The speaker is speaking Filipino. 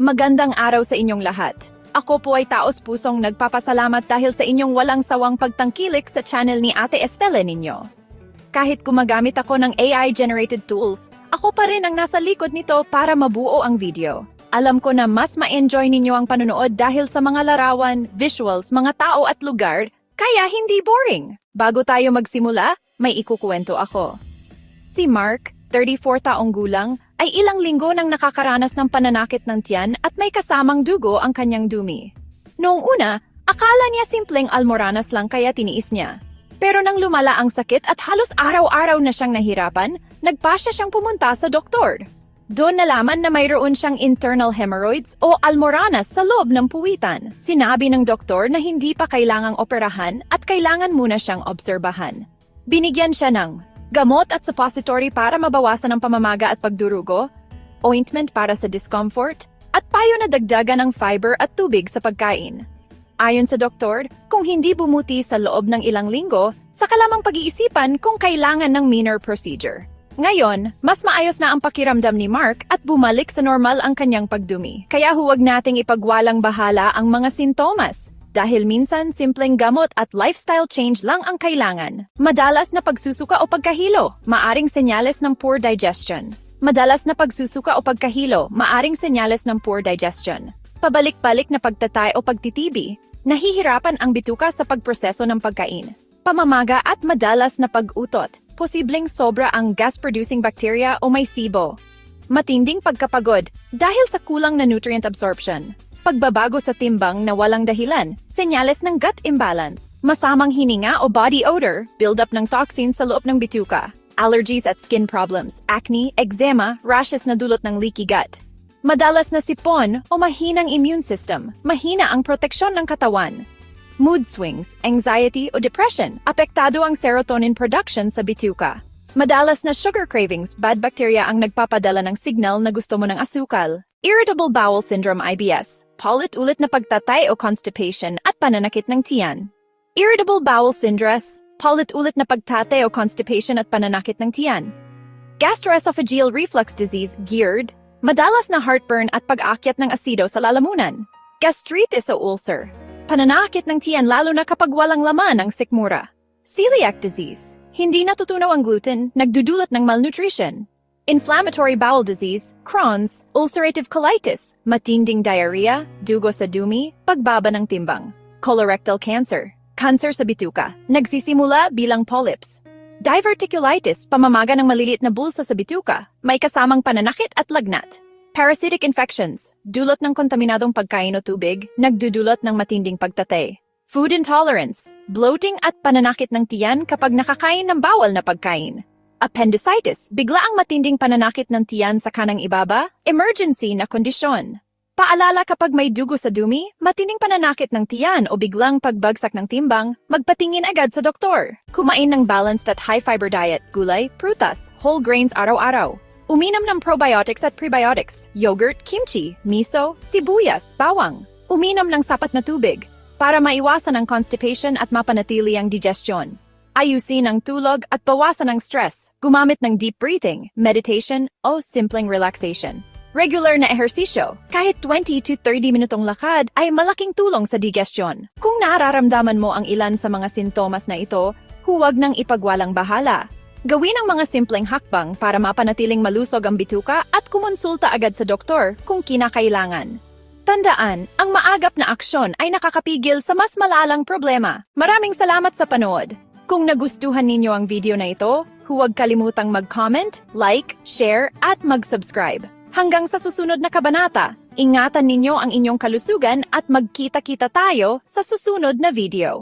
Magandang araw sa inyong lahat. Ako po ay taos pusong nagpapasalamat dahil sa inyong walang sawang pagtangkilik sa channel ni Ate Estelle ninyo. Kahit gumagamit ako ng AI-generated tools, ako pa rin ang nasa likod nito para mabuo ang video. Alam ko na mas ma-enjoy ninyo ang panonood dahil sa mga larawan, visuals, mga tao at lugar, kaya hindi boring. Bago tayo magsimula, may ikukuwento ako. Si Mark, 34 taong gulang, ay ilang linggo nang nakakaranas ng pananakit ng tiyan at may kasamang dugo ang kanyang dumi. Noong una, akala niya simpleng almoranas lang kaya tiniis niya. Pero nang lumala ang sakit at halos araw-araw na siyang nahirapan, nagpasya siyang pumunta sa doktor. Doon nalaman na mayroon siyang internal hemorrhoids o almoranas sa loob ng puwitan. Sinabi ng doktor na hindi pa kailangang operahan at kailangan muna siyang obserbahan. Binigyan siya ng gamot at suppository para mabawasan ang pamamaga at pagdurugo, ointment para sa discomfort, at payo na dagdagan ng fiber at tubig sa pagkain. Ayon sa doktor, kung hindi bumuti sa loob ng ilang linggo, saka lamang pag-iisipan kung kailangan ng minor procedure. Ngayon, mas maayos na ang pakiramdam ni Mark at bumalik sa normal ang kanyang pagdumi. Kaya huwag nating ipagwalang bahala ang mga sintomas. Dahil minsan simpleng gamot at lifestyle change lang ang kailangan. Madalas na pagsusuka o pagkahilo, maaring senyales ng poor digestion. Madalas na pagsusuka o pagkahilo, maaring senyales ng poor digestion. Pabalik-balik na pagtatay o pagtitibi, nahihirapan ang bituka sa pagproseso ng pagkain. Pamamaga at madalas na pag-utot, posibleng sobra ang gas-producing bacteria o may SIBO. Matinding pagkapagod dahil sa kulang na nutrient absorption. Pagbabago sa timbang na walang dahilan, senyales ng gut imbalance. Masamang hininga o body odor, build-up ng toxins sa loob ng bituka. Allergies at skin problems, acne, eczema, rashes na dulot ng leaky gut. Madalas na sipon o mahinang immune system, mahina ang proteksyon ng katawan. Mood swings, anxiety o depression, apektado ang serotonin production sa bituka. Madalas na sugar cravings, bad bacteria ang nagpapadala ng signal na gusto mo ng asukal. Irritable bowel syndrome IBS, paulit-ulit na pagtatay o constipation at pananakit ng tiyan. Irritable bowel syndrome, paulit-ulit na pagtatay o constipation at pananakit ng tiyan. Gastroesophageal reflux disease, GERD, madalas na heartburn at pag-akyat ng asido sa lalamunan. Gastritis o ulcer, pananakit ng tiyan lalo na kapag walang laman ang sikmura. Celiac disease, hindi natutunaw ang gluten, nagdudulot ng malnutrition. Inflammatory bowel disease, Crohn's, ulcerative colitis, matinding diarrhea, dugo sa dumi, pagbaba ng timbang. Colorectal cancer, cancer sa bituka, nagsisimula bilang polyps. Diverticulitis, pamamaga ng maliliit na bulsa sa bituka, may kasamang pananakit at lagnat. Parasitic infections, dulot ng kontaminadong pagkain o tubig, nagdudulot ng matinding pagtatay. Food intolerance, bloating at pananakit ng tiyan kapag nakakain ng bawal na pagkain. Appendicitis, bigla ang matinding pananakit ng tiyan sa kanang ibaba, emergency na kondisyon. Paalala kapag may dugo sa dumi, matinding pananakit ng tiyan o biglang pagbagsak ng timbang, magpatingin agad sa doktor. Kumain ng balanced at high-fiber diet, gulay, prutas, whole grains araw-araw. Uminom ng probiotics at prebiotics, yogurt, kimchi, miso, sibuyas, bawang. Uminom ng sapat na tubig para maiwasan ang constipation at mapanatili ang digestion. Ayusin ang tulog at bawasan ang stress. Gumamit ng deep breathing, meditation, o simpleng relaxation. Regular na ehersisyo, kahit 20 to 30 minutong lakad ay malaking tulong sa digestion. Kung nararamdaman mo ang ilan sa mga sintomas na ito, huwag nang ipagwalang bahala. Gawin ang mga simpleng hakbang para mapanatiling malusog ang bituka at kumonsulta agad sa doktor kung kinakailangan. Tandaan, ang maagap na aksyon ay nakakapigil sa mas malalang problema. Maraming salamat sa panood. Kung nagustuhan ninyo ang video na ito, huwag kalimutang mag-comment, like, share, at mag-subscribe. Hanggang sa susunod na kabanata, ingatan ninyo ang inyong kalusugan at magkita-kita tayo sa susunod na video.